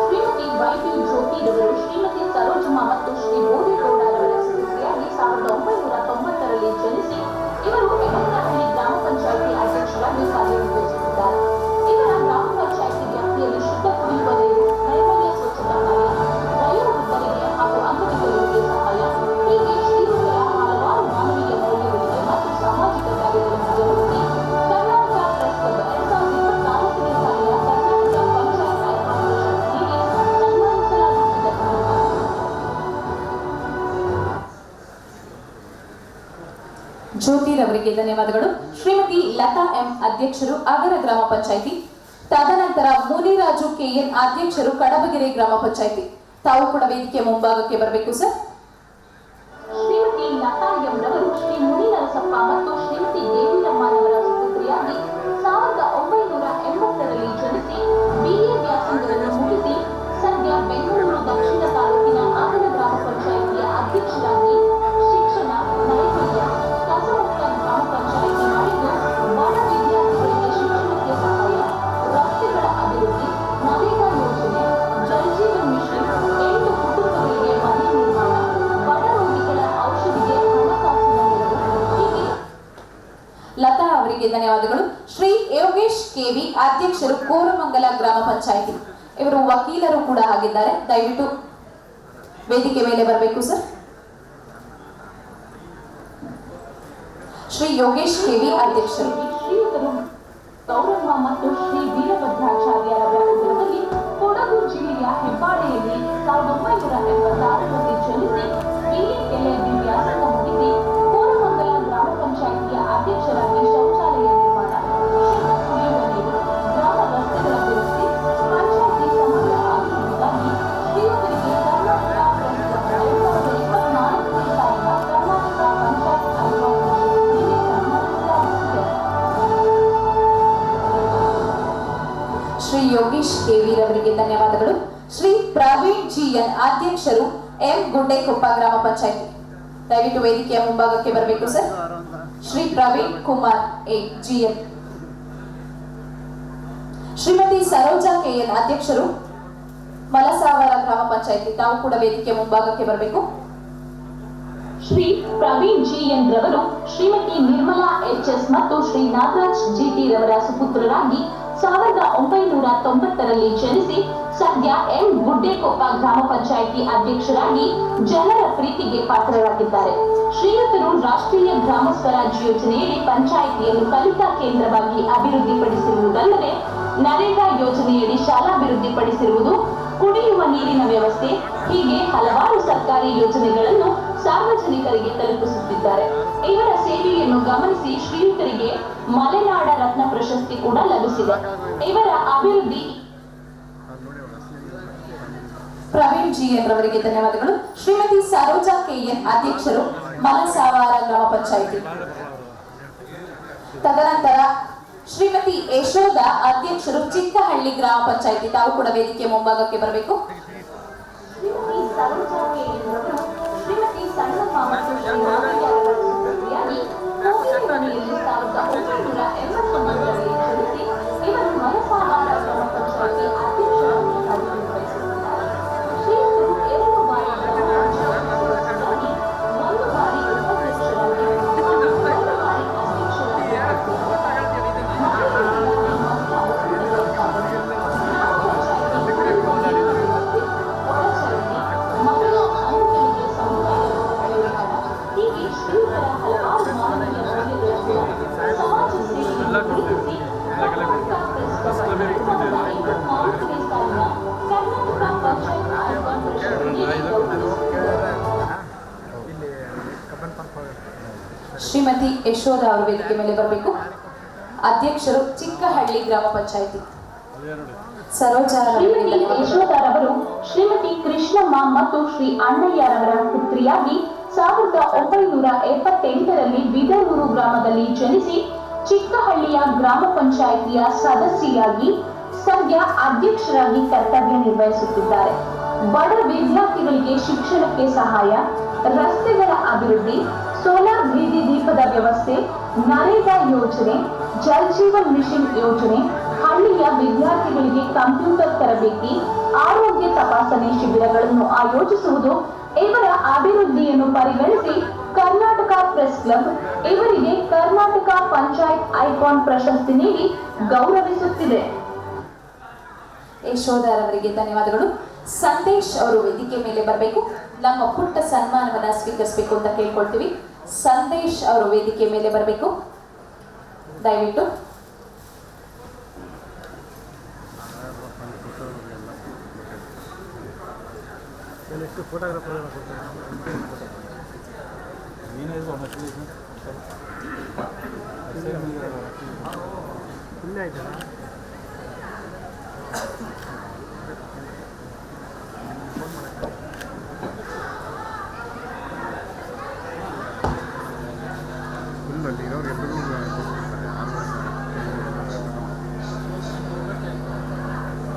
ಶ್ರೀಮತಿ ವೈಟಿ ಜ್ಯೋತಿರವರು ಶ್ರೀಮತಿ ಸರೋಜಮ್ಮ ಮತ್ತು ಶ್ರೀ ಬೋರೇಗೌಡರವರ ಜ್ಯೋತಿರವರಿಗೆ ಧನ್ಯವಾದಗಳು. ಶ್ರೀಮತಿ ಲತಾ ಎಂ ಅಧ್ಯಕ್ಷರು ಅಗರ ಗ್ರಾಮ ಪಂಚಾಯಿತಿ. ತದನಂತರ ಮುನಿರಾಜು ಕೆಎನ್ ಅಧ್ಯಕ್ಷರು ಕಡಬಗೆರೆ ಗ್ರಾಮ ಪಂಚಾಯಿತಿ. ತಾವು ಕೂಡ ವೇದಿಕೆ ಮುಂಭಾಗಕ್ಕೆ ಬರಬೇಕು, ಸರ್. ಯೋಗೇಶ್ ಕೆವಿ ಅಧ್ಯಕ್ಷರು ಕೋರಮಂಗಲ ಗ್ರಾಮ ಪಂಚಾಯಿತಿ. ಇವರು ವಕೀಲರು ಕೂಡ ಆಗಿದ್ದಾರೆ. ದಯವಿಟ್ಟು ವೇದಿಕೆ ಮೇಲೆ ಬರಬೇಕು, ಸರ್. ಶ್ರೀ ಯೋಗೇಶ್ ಕೆವಿ ಅಧ್ಯಕ್ಷರು. ಶ್ರೀಯುತರು ಮತ್ತು ಶ್ರೀ ವೀರಭದ್ರಾಚಾರ್ಯರ ವ್ಯಾಸಂಗದಲ್ಲಿ ಕೊಡಗು ಜಿಲ್ಲೆಯ ಹೆಬ್ಬಾಳೆಯಲ್ಲಿ ಸಾವಿರದ ಒಂಬೈನೂರ ಎಂಬತ್ತಾರರಲ್ಲಿ ಜನಿಸಿ ಶ್ರೀ ಯೋಗೀಶ್ ಅವರಿಗೆ ಧನ್ಯವಾದಗಳು. ಶ್ರೀ ಪ್ರವೀಣ್ ಜಿಎನ್ ಅಧ್ಯಕ್ಷರು ಎಂ ಗುಡ್ಡೆಕೊಪ್ಪ ಗ್ರಾಮ ಪಂಚಾಯಿತಿ. ದಯವಿಟ್ಟು ವೇದಿಕೆಯ ಮುಂಭಾಗಕ್ಕೆ ಬರಬೇಕು, sir. Shri Praveen Kumar A. G N Shrimati Saroja K N ಅಧ್ಯಕ್ಷರು ಮಲಸಾವರ ಗ್ರಾಮ ಪಂಚಾಯತಿ. ತಾವು ಕೂಡ ವೇದಿಕೆಯ ಮುಂಭಾಗಕ್ಕೆ ಬರಬೇಕು. ಶ್ರೀ ಪ್ರವೀಣ್ ಜಿ ಎನ್ ರವರು ಶ್ರೀಮತಿ ನಿರ್ಮಲಾ ಎಚ್ ಎಸ್ ಮತ್ತು ಶ್ರೀ ನಾಗರಾಜ್ ಜಿಟಿ ರವರ ಸುಪುತ್ರರಾಗಿ ಸಾವಿರದ ಒಂಬೈನೂರ ತೊಂಬತ್ತರಲ್ಲಿ ಜನಿಸಿ ಸದ್ಯ ಎಂ. ಗುಡ್ಡೆಕೊಪ್ಪ ಗ್ರಾಮ ಪಂಚಾಯಿತಿ ಅಧ್ಯಕ್ಷರಾಗಿ ಜನರ ಪ್ರೀತಿಗೆ ಪಾತ್ರರಾಗಿದ್ದಾರೆ. ಶ್ರೀಯುತರು ರಾಷ್ಟ್ರೀಯ ಗ್ರಾಮ ಸ್ವರಾಜ್ ಯೋಜನೆಯಡಿ ಪಂಚಾಯಿತಿಯನ್ನು ಕಲಿತಾ ಕೇಂದ್ರವಾಗಿ ಅಭಿವೃದ್ಧಿಪಡಿಸಿರುವುದಲ್ಲದೆ ನರೇಗಾ ಯೋಜನೆಯಡಿ ಶಾಲಾ ಅಭಿವೃದ್ಧಿಪಡಿಸಿರುವುದು, ಕುಡಿಯುವ ನೀರಿನ ವ್ಯವಸ್ಥೆ, ಹೀಗೆ ಹಲವಾರು ಸರ್ಕಾರಿ ಯೋಜನೆಗಳನ್ನು ಸಾರ್ವಜನಿಕರಿಗೆ ತಲುಪಿಸುತ್ತಿದ್ದಾರೆ. ಇವರ ಸೇವೆಯನ್ನು ಗಮನಿಸಿ ಶ್ರೀಯುತರಿಗೆ ಮಲೆನಾಡ ರತ್ನ ಪ್ರಶಸ್ತಿ ಕೂಡ ಲಭಿಸಿದೆ. ಇವರ ಅಭಿವೃದ್ಧಿ ಪ್ರವೀಣ್ ಜಿಎನ್ ರವರಿಗೆ ಧನ್ಯವಾದಗಳು. ಶ್ರೀಮತಿ ಸರೋಜಾ ಕೆಎನ್ ಅಧ್ಯಕ್ಷರು ಮಲಸಾವಾರ ಗ್ರಾಮ ಪಂಚಾಯಿತಿ. ತದನಂತರ ಶ್ರೀಮತಿ ಯಶೋಧ ಅಧ್ಯಕ್ಷರು ಚಿಕ್ಕಹಳ್ಳಿ ಗ್ರಾಮ ಪಂಚಾಯಿತಿ ತಾವು ಕೂಡ ವೇದಿಕೆ ಮುಂಭಾಗಕ್ಕೆ ಬರಬೇಕು. ಶ್ರೀಮತಿ ಯಶೋಧ ಅವರು ವೇದಿಕೆ ಮೇಲೆ ಬರಬೇಕು. ಅಧ್ಯಕ್ಷರು ಚಿಕ್ಕಹಳ್ಳಿ ಗ್ರಾಮ ಪಂಚಾಯಿತಿ. ಶ್ರೀಮತಿ ಯಶೋಧರವರು ಶ್ರೀಮತಿ ಕೃಷ್ಣಮ್ಮ ಮತ್ತು ಶ್ರೀ ಅಣ್ಣಯ್ಯರವರ ಪುತ್ರಿಯಾಗಿ ಸಾವಿರದ ಒಂಬೈನೂರ ಎಪ್ಪತ್ತೆಂಟರಲ್ಲಿ ಬಿದರೂರು ಗ್ರಾಮದಲ್ಲಿ ಜನಿಸಿ ಚಿಕ್ಕಹಳ್ಳಿಯ ಗ್ರಾಮ ಪಂಚಾಯಿತಿಯ ಸದಸ್ಯೆಯಾಗಿ ಸದ್ಯ ಅಧ್ಯಕ್ಷರಾಗಿ ಕರ್ತವ್ಯ ನಿರ್ವಹಿಸುತ್ತಿದ್ದಾರೆ. ಬಡ ವಿದ್ಯಾರ್ಥಿಗಳಿಗೆ ಶಿಕ್ಷಣಕ್ಕೆ ಸಹಾಯ ರಸ್ತೆಗಳ ಅಭಿವೃದ್ಧಿ ಸೋಲಾರ್ ಬೀದಿ ದೀಪ ವ್ಯವಸ್ಥೆ, ನರೇಗಾ ಯೋಜನೆ, ಜಲ್ ಜೀವನ್ ಮಿಷನ್ ಯೋಜನೆ, ಹಳ್ಳಿಯ ವಿದ್ಯಾರ್ಥಿಗಳಿಗೆ ಕಂಪ್ಯೂಟರ್ ತರಬೇತಿ, ಆರೋಗ್ಯ ತಪಾಸಣೆ ಶಿಬಿರಗಳನ್ನು ಆಯೋಜಿಸುವುದು, ಇವರ ಅಭಿವೃದ್ಧಿಯನ್ನು ಪರಿಗಣಿಸಿ ಕರ್ನಾಟಕ ಪ್ರೆಸ್ ಕ್ಲಬ್ ಇವರಿಗೆ ಕರ್ನಾಟಕ ಪಂಚಾಯತ್ ಐಕಾನ್ ಪ್ರಶಸ್ತಿ ನೀಡಿ ಗೌರವಿಸುತ್ತಿದೆ. ಯಶೋಧರ್ ಅವರಿಗೆ ಧನ್ಯವಾದಗಳು. ಸಂದೇಶ್ ಅವರು ವೇದಿಕೆ ಮೇಲೆ ಬರಬೇಕು. ನಮ್ಮ ಪುಟ್ಟ ಸನ್ಮಾನವನ್ನು ಸ್ವೀಕರಿಸಬೇಕು ಅಂತ ಕೇಳ್ಕೊಳ್ತೀವಿ. ಸಂದೇಶ್ ಅವರು ವೇದಿಕೆ ಮೇಲೆ ಬರಬೇಕು. ದಯವಿಟ್ಟು. ಫೋಟೋಗ್ರಾಫರ್